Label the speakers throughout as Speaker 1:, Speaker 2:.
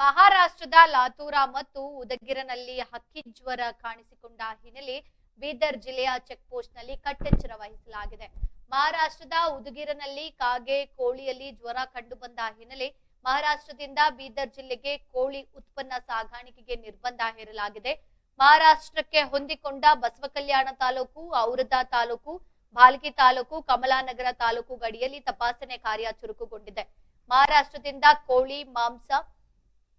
Speaker 1: ಮಹಾರಾಷ್ಟ್ರದ ಲಾತೂರ ಮತ್ತು ಉದಗಿರನಲ್ಲಿ ಹಕ್ಕಿ ಜ್ವರ ಕಾಣಿಸಿಕೊಂಡ ಹಿನ್ನೆಲೆ ಬೀದರ್ ಜಿಲ್ಲೆಯ ಚೆಕ್ ಪೋಸ್ಟ್ನಲ್ಲಿ ಕಟ್ಟೆಚ್ಚರ ವಹಿಸಲಾಗಿದೆ. ಮಹಾರಾಷ್ಟ್ರದ ಉದಗಿರನಲ್ಲಿ ಕಾಗೆ ಕೋಳಿಯಲ್ಲಿ ಜ್ವರ ಕಂಡುಬಂದ ಹಿನ್ನೆಲೆ ಮಹಾರಾಷ್ಟ್ರದಿಂದ ಬೀದರ್ ಜಿಲ್ಲೆಗೆ ಕೋಳಿ ಉತ್ಪನ್ನ ಸಾಗಾಣಿಕೆಗೆ ನಿರ್ಬಂಧ ಹೇರಲಾಗಿದೆ. ಮಹಾರಾಷ್ಟ್ರಕ್ಕೆ ಹೊಂದಿಕೊಂಡ ಬಸವಕಲ್ಯಾಣ ತಾಲೂಕು, ಔರದಾ ತಾಲೂಕು ಭಾಲ್ಕಿ ತಾಲೂಕು, ಕಮಲಾನಗರ ತಾಲೂಕು ಗಡಿಯಲ್ಲಿ ತಪಾಸಣೆ ಕಾರ್ಯ ಚುರುಕುಗೊಂಡಿದೆ. ಮಹಾರಾಷ್ಟ್ರದಿಂದ ಕೋಳಿ, ಮಾಂಸ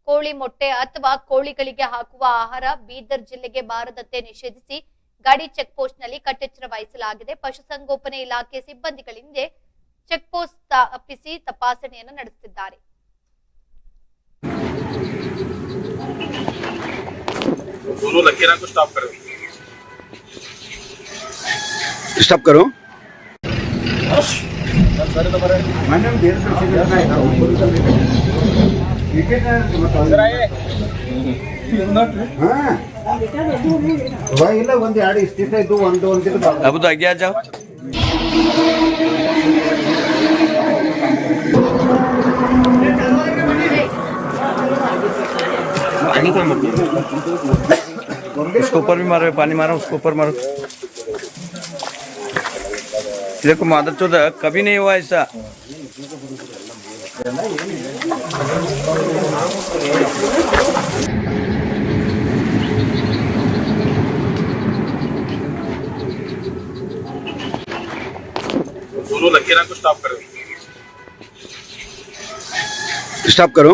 Speaker 1: ಕೋಳಿ ಮೊಟ್ಟೆ ಅಥವಾ ಕೋಳಿಗಳಿಗೆ ಹಾಕುವ ಆಹಾರ ಬೀದರ್ ಜಿಲ್ಲೆಗೆ ಬಾರದಂತೆ ನಿಷೇಧಿಸಿ ಗಾಡಿ ಚೆಕ್ ಪೋಸ್ಟ್ನಲ್ಲಿ ಕಟ್ಟೆಚ್ಚರ ವಹಿಸಲಾಗಿದೆ. ಪಶುಸಂಗೋಪನೆ ಇಲಾಖೆ ಸಿಬ್ಬಂದಿಗಳಿಂದ ಚೆಕ್ ಪೋಸ್ಟ್ ಸ್ಥಾಪಿಸಿ ತಪಾಸಣೆಯನ್ನು ನಡೆಸುತ್ತಿದ್ದಾರೆ.
Speaker 2: ಸ್ಟಾಪ್
Speaker 3: ಇಲ್ಲ ಒಂದ್ ಎರಡು ಇಷ್ಟಿಷ್ಟ ಇದ್ದು ಒಂದು ಒಂದು
Speaker 2: अब तो आगे आ जाओ उसके ऊपर भी मारो पानी मारो उसके ऊपर मारो देखो मादर चौदह कभी नहीं हुआ ऐसा
Speaker 4: दोनों लकीरा को स्टॉप करो।
Speaker 2: स्टॉप करो।